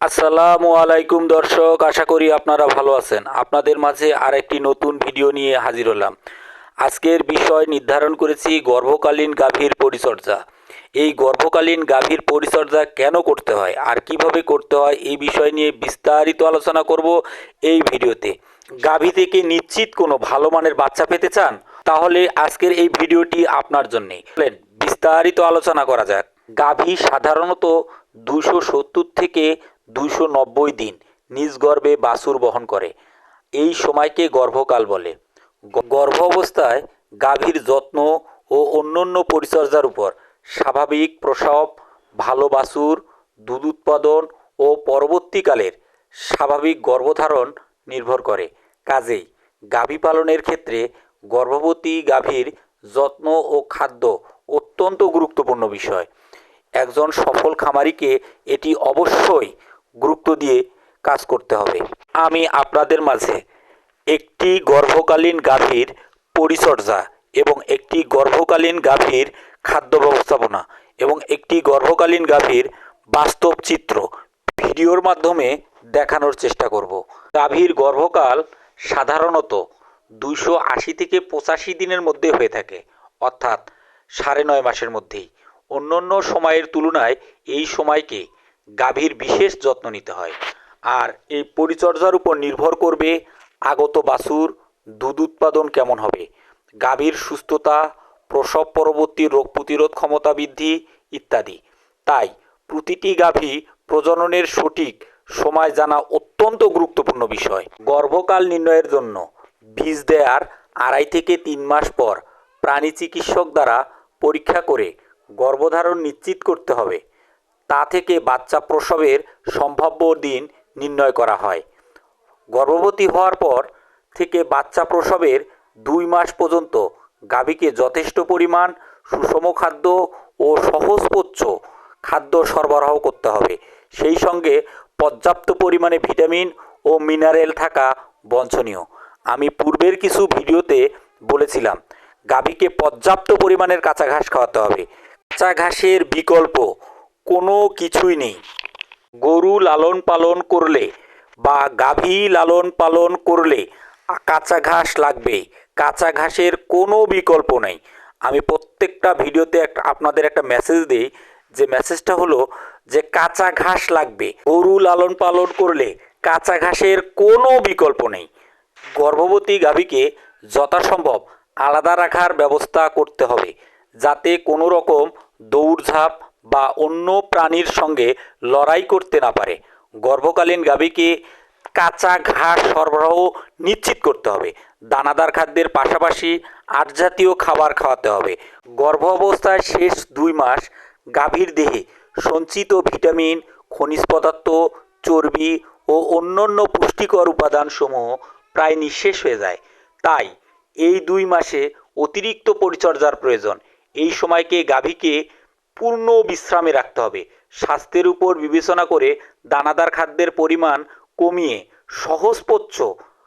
আসসালামু আলাইকুম দর্শক, আশা করি আপনারা ভালো আছেন। আপনাদের মাঝে আরেকটি নতুন ভিডিও নিয়ে হাজির হলাম। আজকের বিষয় নির্ধারণ করেছি গর্ভকালীন গাভীর পরিচর্যা। এই গর্ভকালীন গাভীর পরিচর্যা কেন করতে হয় আর কীভাবে করতে হয় এই বিষয় নিয়ে বিস্তারিত আলোচনা করব এই ভিডিওতে। গাভী থেকে নিশ্চিত কোনো ভালো মানের বাচ্চা পেতে চান? তাহলে আজকের এই ভিডিওটি আপনার জন্যে। বিস্তারিত আলোচনা করা যাক। গাভী সাধারণত দুশো সত্তর থেকে দুশো নব্বই দিন নিজ গর্ভে বাছুর বহন করে। এই সময়কে গর্ভকাল বলে। গর্ভ অবস্থায় গাভীর যত্ন ও অন্যান্য পরিচর্যার উপর স্বাভাবিক প্রসব, ভালো বাছুর, দুধ উৎপাদন ও পরবর্তীকালের স্বাভাবিক গর্ভধারণ নির্ভর করে। কাজেই গাভী পালনের ক্ষেত্রে গর্ভবতী গাভীর যত্ন ও খাদ্য অত্যন্ত গুরুত্বপূর্ণ বিষয়। একজন সফল খামারিকে এটি অবশ্যই গুরুত্ব দিয়ে কাজ করতে হবে। আমি আপনাদের মাঝে একটি গর্ভকালীন গাভীর পরিচর্যা এবং একটি গর্ভকালীন গাভীর খাদ্য ব্যবস্থাপনা এবং একটি গর্ভকালীন গাভীর বাস্তব চিত্র ভিডিওর মাধ্যমে দেখানোর চেষ্টা করব। গাভীর গর্ভকাল সাধারণত দুশো আশি থেকে পঁচাশি দিনের মধ্যে হয়ে থাকে, অর্থাৎ সাড়ে নয় মাসের মধ্যেই। অন্যান্য সময়ের তুলনায় এই সময়কে গাভীর বিশেষ যত্ন নিতে হয়। আর এই পরিচর্যার উপর নির্ভর করবে আগত বাছুর দুধ উৎপাদন কেমন হবে, গাভীর সুস্থতা, প্রসব পরবর্তী রোগ প্রতিরোধ ক্ষমতা বৃদ্ধি ইত্যাদি। তাই প্রতিটি গাভী প্রজননের সঠিক সময় জানা অত্যন্ত গুরুত্বপূর্ণ বিষয়। গর্ভকাল নির্ণয়ের জন্য বীজ দেয়ার আড়াই থেকে তিন মাস পর প্রাণী চিকিৎসক দ্বারা পরীক্ষা করে গর্ভধারণ নিশ্চিত করতে হবে। তা থেকে বাচ্চা প্রসবের সম্ভাব্য দিন নির্ণয় করা হয়। গর্ভবতী হওয়ার পর থেকে বাচ্চা প্রসবের দুই মাস পর্যন্ত গাভীকে যথেষ্ট পরিমাণ সুষম খাদ্য ও সহজপচ্য খাদ্য সরবরাহ করতে হবে। সেই সঙ্গে পর্যাপ্ত পরিমাণে ভিটামিন ও মিনারেল থাকা বাঞ্ছনীয় আমি পূর্বের কিছু ভিডিওতে বলেছিলাম, গাভীকে পর্যাপ্ত পরিমাণের কাঁচা ঘাস খাওয়াতে হবে। কাঁচা ঘাসের বিকল্প কোনো কিছুই নেই। গরু লালন পালন করলে বা গাভী লালন পালন করলে কাঁচা ঘাস লাগবে। কাঁচা ঘাসের কোনো বিকল্প নেই। আমি প্রত্যেকটা ভিডিওতে একটা আপনাদের একটা মেসেজ দিই। যে মেসেজটা হলো যে কাঁচা ঘাস লাগবে। গরু লালন পালন করলে কাঁচা ঘাসের কোনো বিকল্প নেই। গর্ভবতী গাভীকে যথাসম্ভব আলাদা রাখার ব্যবস্থা করতে হবে। যাতে কোনো রকম দৌড়ঝাঁপ বা অন্য প্রাণীর সঙ্গে লড়াই করতে না পারে। গর্ভকালীন গাভীকে কাঁচা ঘাস সরবরাহ নিশ্চিত করতে হবে। দানাদার খাদ্যের পাশাপাশি আট জাতীয় খাবার খাওয়াতে হবে। গর্ভ অবস্থায় শেষ দুই মাস গাভীর দেহে সঞ্চিত ভিটামিন, খনিজ পদার্থ, চর্বি ও অন্যান্য পুষ্টিকর উপাদানসমূহ প্রায় নিঃশেষ হয়ে যায়। তাই এই দুই মাসে অতিরিক্ত পরিচর্যার প্রয়োজন। এই সময়কে গাভীকে পূর্ণ বিশ্রামে রাখতে হবে। স্বাস্থ্যের উপর বিবেচনা করে দানাদার খাদ্যের পরিমাণ কমিয়ে সহজপচ্য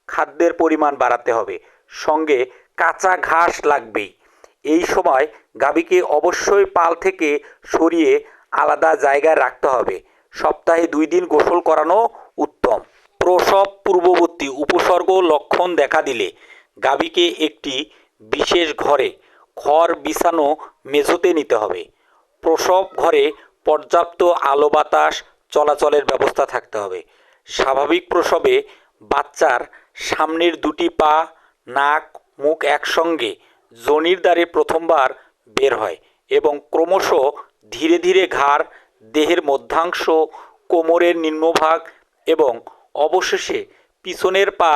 খাদ্যের পরিমাণ বাড়াতে হবে। সঙ্গে কাঁচা ঘাস লাগবেই। এই সময় গাভীকে অবশ্যই পাল থেকে সরিয়ে আলাদা জায়গায় রাখতে হবে। সপ্তাহে দুই দিন গোসল করানো উত্তম। প্রসব পূর্ববর্তী উপসর্গ লক্ষণ দেখা দিলে গাভীকে একটি বিশেষ ঘরে খড় বিছানো মেঝোতে নিতে হবে। প্রসব, ঘরে পর্যাপ্ত আলো বাতাস, চলাচলের ব্যবস্থা থাকতে হবে। স্বাভাবিক প্রসবে বাচ্চার সামনের দুটি পা, নাক, মুখ একসঙ্গে জনির দ্বারে প্রথমবার বের হয় এবং ক্রমশ ধীরে ধীরে ঘাড়, দেহের মধ্যাংশ, কোমরের নিম্নভাগ এবং অবশেষে পিছনের পা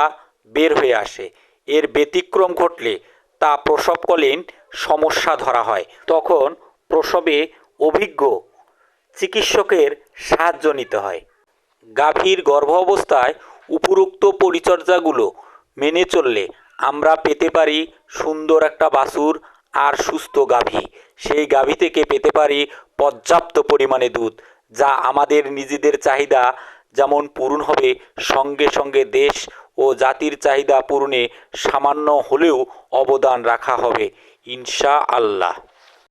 বের হয়ে আসে। এর ব্যতিক্রম ঘটলে তা প্রসবকালীন সমস্যা ধরা হয়। তখন প্রসবে অভিজ্ঞ চিকিৎসকের সাহায্য নিতে হয়। গাভীর গর্ভ অবস্থায় উপরোক্ত পরিচর্যাগুলো মেনে চললে আমরা পেতে পারি সুন্দর একটা বাছুর আর সুস্থ গাভী। সেই গাভী থেকে পেতে পারি পর্যাপ্ত পরিমাণে দুধ, যা আমাদের নিজেদের চাহিদা যেমন পূরণ হবে, সঙ্গে সঙ্গে দেশ ও জাতির চাহিদা পূরণে সামান্য হলেও অবদান রাখা হবে ইনশা আল্লাহ